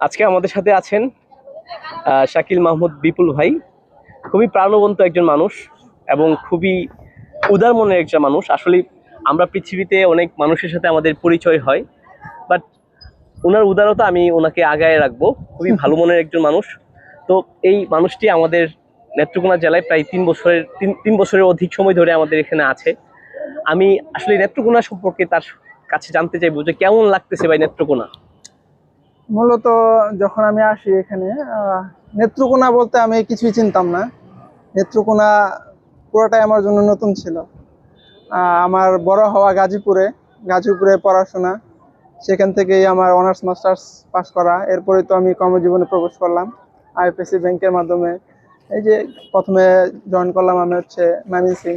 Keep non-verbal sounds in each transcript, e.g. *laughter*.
আজকে আমাদের সাথে আছেন শাকিল মাহমুদ বিপুল ভাই। খুবই প্রাণবন্ত একজন মানুষ এবং খুবই উদার মনের একজন মানুষ। আসলে আমরা পৃথিবীতে অনেক মানুষের সাথে আমাদের পরিচয় হয় বাট ওনার উদারতা আমি ওনাকে আগায় রাখব। খুবই ভালো মনের একজন মানুষ। তো এই মানুষটি আমাদের নেত্রকোনা জেলায় প্রায় তিন বছরের, তিন তিন বছরের অধিক সময় ধরে আমাদের এখানে আছে। আমি আসলে নেত্রকোনা সম্পর্কে তার কাছে জানতে চাইব যে কেমন লাগতেছে ভাই নেত্রকোনা? মূলত যখন আমি আসি এখানে নেত্রকোনা বলতে আমি কিছুই চিনতাম না। নেত্রকোনা পুরোটাই আমার জন্য নতুন ছিল। আমার বড় হওয়া গাজীপুরে গাজীপুরে পড়াশোনা। সেখান থেকেই আমার অনার্স, মাস্টার্স পাস করা। এরপরে তো আমি কর্মজীবনে প্রবেশ করলাম আইপিএসসি ব্যাংকের মাধ্যমে। এই যে প্রথমে জয়েন করলাম আমি হচ্ছে মামি সিং।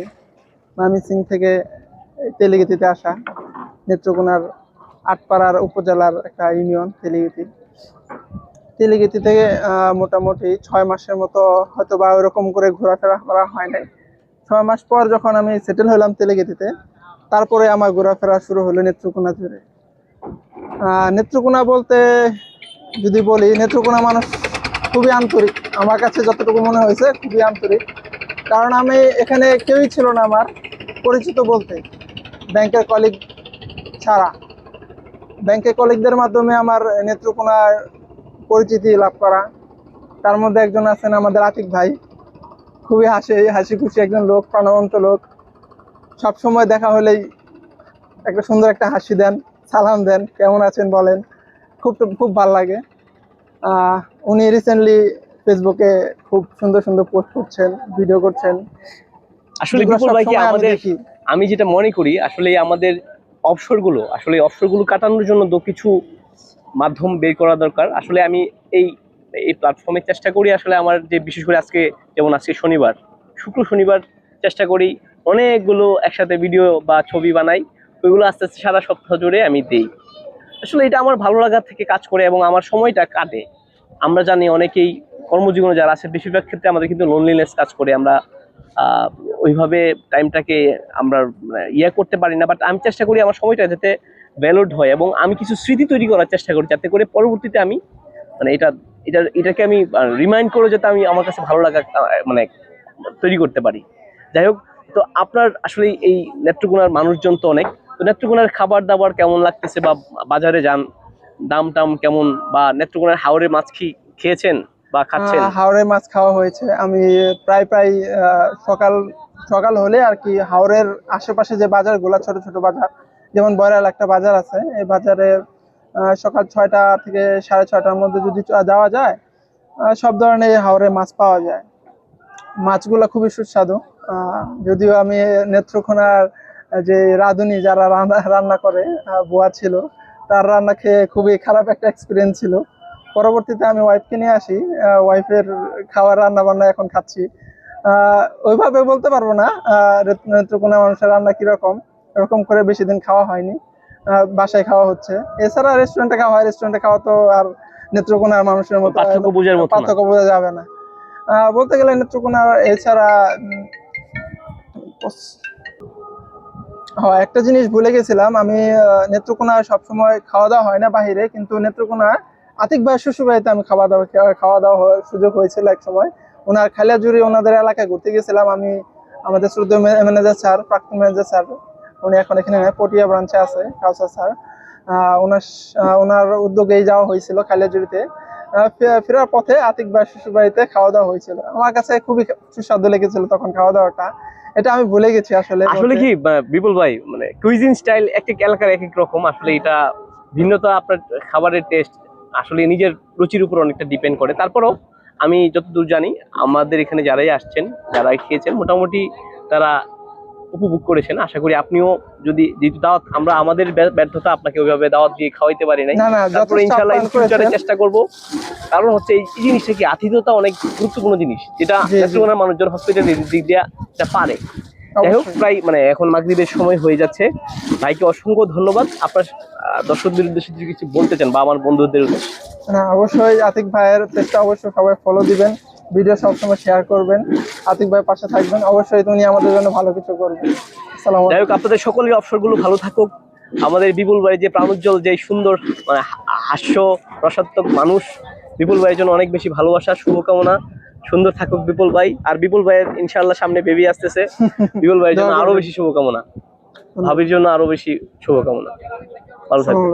মামি সিং থেকে তেলিগিতিতে আসা। নেত্রকোনার আটপাড়ার উপজেলার একটা ইউনিয়ন, তেলিগিতি। তেলিগিতি থেকে মোটামুটি ছয় মাসের মতো হয়তো বা ওরকম করে ঘোরাফেরা করা হয় নাই। ছয় মাস পর যখন আমি সেটেল হলাম তেলিগিতিতে, তারপরে আমার ঘোরাফেরা শুরু হলো নেত্রকোনা জুড়ে। নেত্রকোনা বলতে যদি বলি, নেত্রকোনা মানুষ খুবই আন্তরিক। আমার কাছে যতটুকু মনে হয়েছে, খুবই আন্তরিক। কারণ আমি এখানে কেউই ছিল না আমার, পরিচিত বলতে। ব্যাংকের কলিগ ছাড়া। ব্যাংকের কলিগদের মাধ্যমে আমার নেত্রকোনার পরিচিতি লাভ করা। তার মধ্যে একজন আছেন আমাদের আতিক ভাই। খুবই হাসি হাসি খুশি একজন লোক প্রাণবন্ত লোক। সব সময় দেখা হলেই একটা সুন্দর একটা হাসি দেন সালাম দেন কেমন আছেন বলেন। খুব খুব ভালো লাগে। উনি রিসেন্টলি ফেসবুকে খুব সুন্দর সুন্দর পোস্ট করছেন ভিডিও করছেন। আসলে আমাদের। আমি যেটা মনে করি আসলে আমাদের অবসরগুলো আসলে অবসরগুলো কাটানোর জন্য তো কিছু মাধ্যম বের করা দরকার। আসলে আমি এই এই প্ল্যাটফর্মে চেষ্টা করি, আসলে আমার যে বিশেষ করে আজকে, যেমন আজকে শনিবার, শুক্র শনিবার চেষ্টা করি অনেকগুলো একসাথে ভিডিও বা ছবি বানাই, ওইগুলো আস্তে আস্তে সারা সপ্তাহ জুড়ে আমি দিই। আসলে এটা আমার ভালো লাগা থেকে কাজ করে এবং আমার সময়টা কাটে। আমরা জানি অনেকেই কর্মজীবনে যারা আছে, বেশিরভাগ ক্ষেত্রে আমাদের কিন্তু লোনলিনেস কাজ করে। আমরা ওইভাবে টাইমটাকে আমরা ইয়ে করতে পারি না বাট আমি চেষ্টা করি আমার সময়টা যাতে ভ্যালুড হয় এবং আমি কিছু স্মৃতি তৈরি করার চেষ্টা করি যাতে করে পরবর্তীতে আমি মানে এটা এটা, এটাকে আমি রিমাইন্ড করে যাতে আমি আমার কাছে ভালো লাগা মানে তৈরি করতে পারি। যাই হোক, তো আপনার আসলে এই নেত্রকোনার মানুষজন তো অনেক, তো নেত্রকোনার খাবার দাবার কেমন লাগতেছে বা বাজারে যান দাম টাম কেমন বা নেত্রকোনার হাওড়ে মাছ কি খেয়েছেন বা খাচ্ছেন? হাওড়ের মাছ খাওয়া হয়েছে। আমি প্রায় প্রায় সকাল সকাল হলে আর কি হাওড়ের আশেপাশে যে বাজারগুলো, ছোট ছোট বাজার, যেমন বয়রাল একটা বাজার আছে, এই বাজারে সকাল ছয়টা থেকে সাড়ে ছয়টার মধ্যে যদি যাওয়া যায় সব ধরনের হাওড়ে মাছ পাওয়া যায়। মাছগুলো খুবই সুস্বাদু। যদিও আমি নেত্রকোনার যে রাঁধুনি যারা রান্না রান্না করে বুয়া ছিল, তার রান্না খেয়ে খুবই খারাপ একটা এক্সপিরিয়েন্স ছিল। পরবর্তীতে আমি ওয়াইফকে নিয়ে আসি ওয়াইফের খাওয়ার রান্না বান্না এখন খাচ্ছি। ওইভাবে বলতে পারব না। নেত্রকোনা মানুষের রান্না কীরকম? এরকম করে বেশি দিন খাওয়া হয়নি। বাসায় খাওয়া হচ্ছে। এছাড়া রেস্টুরেন্টে খাওয়া হয়। রেস্টুরেন্টে খাওয়া তো আর নেত্রকোনার মানুষের মতো পার্থক্য বোঝা যাবে না। বলতে গেলে নেত্রকোনার এছাড়া হ্যাঁ একটা জিনিস ভুলে গেছিলাম। আমি নেত্রকোনা সবসময় খাওয়া দাওয়া হয় না বাহিরে কিন্তু নেত্রকোনা আতিক ভাই শ্বশুর বাড়িতে আমি খাওয়া দাওয়া খাওয়া দাওয়া সুযোগ হয়েছিল এক সময়। ওনার খালিয়াজুড়ি ওনাদের এলাকায় ঘুরতে গেছিলাম। আমি আমাদের শ্রদ্ধেয় ম্যানেজার স্যার, প্রাক্তন ম্যানেজার স্যার, উনি এখন এখানে পটিয়া ব্রাঞ্চে আছে, কাউসার স্যার। ওনার ওনার উদ্যোগেই যাওয়া হয়েছিল খালিয়াজুড়িতে ফেরার পথে আতিক ভাই শ্বশুর বাড়িতে খাওয়া দাওয়া হয়েছিল। আমার কাছে খুবই সুস্বাদু লেগেছিল তখন খাওয়া দাওয়াটা এটা আমি ভুলে গেছি আসলে। আসলে কি বিপুল ভাই মানে কুইজিন স্টাইল এক এক এলাকার এক এক রকম। আসলে এটা ভিন্নতা আপনার খাবারের টেস্ট আসলে নিজের রুচির উপর অনেকটা ডিপেন্ড করে। তারপরও আমি যতদূর জানি আমাদের এখানে যারাই আসছেন যারাই খেয়েছেন মোটামুটি তারা উপভোগ করেছেন। আশা করি আপনিও যদি যেহেতু দাওয়াত আমরা আমাদের ব্যর্থতা আপনাকে ওইভাবে দাওয়াত দিয়ে খাওয়াইতে পারি নাই। তারপরে ইনশাল্লাহ ফিউচারে চেষ্টা করব। কারণ হচ্ছে এই জিনিসটা কি আতিথ্যতা অনেক গুরুত্বপূর্ণ জিনিস যেটা। মানুষজন হসপিটালের দিক দিয়ে পারে। যাই হোক প্রায় মানে এখন মাগরিবের সময় হয়ে যাচ্ছে। ভাইকে অসংখ্য ধন্যবাদ। আপনার দর্শকদের উদ্দেশ্যে যদি কিছু বলতে চান বা আমার বন্ধুদের উদ্দেশ্যে। না অবশ্যই আতিক ভাইয়ের পেজটা অবশ্যই সবাই ফলো দিবেন। ভিডিও সবসময় শেয়ার করবেন। আতিক ভাই পাশে থাকবেন। অবশ্যই উনি আমাদের জন্য ভালো কিছু করবেন। যাই হোক আপনাদের সকলের অবসরগুলো ভালো থাকুক। আমাদের বিপুল ভাই যে প্রাণোজ্জ্বল যে সুন্দর মানে হাস্য রসাত্মক মানুষ বিপুল ভাইয়ের জন্য অনেক বেশি ভালোবাসা শুভকামনা। সুন্দর থাকুক বিপুল ভাই। আর বিপুল ভাইয়ের ইনশাল্লাহ সামনে বেবি আসতেছে। *laughs* বিপুল ভাইয়ের জন্য আরও বেশি শুভকামনা। ভাবির জন্য আরও বেশি শুভকামনা। ভালো থাকবেন।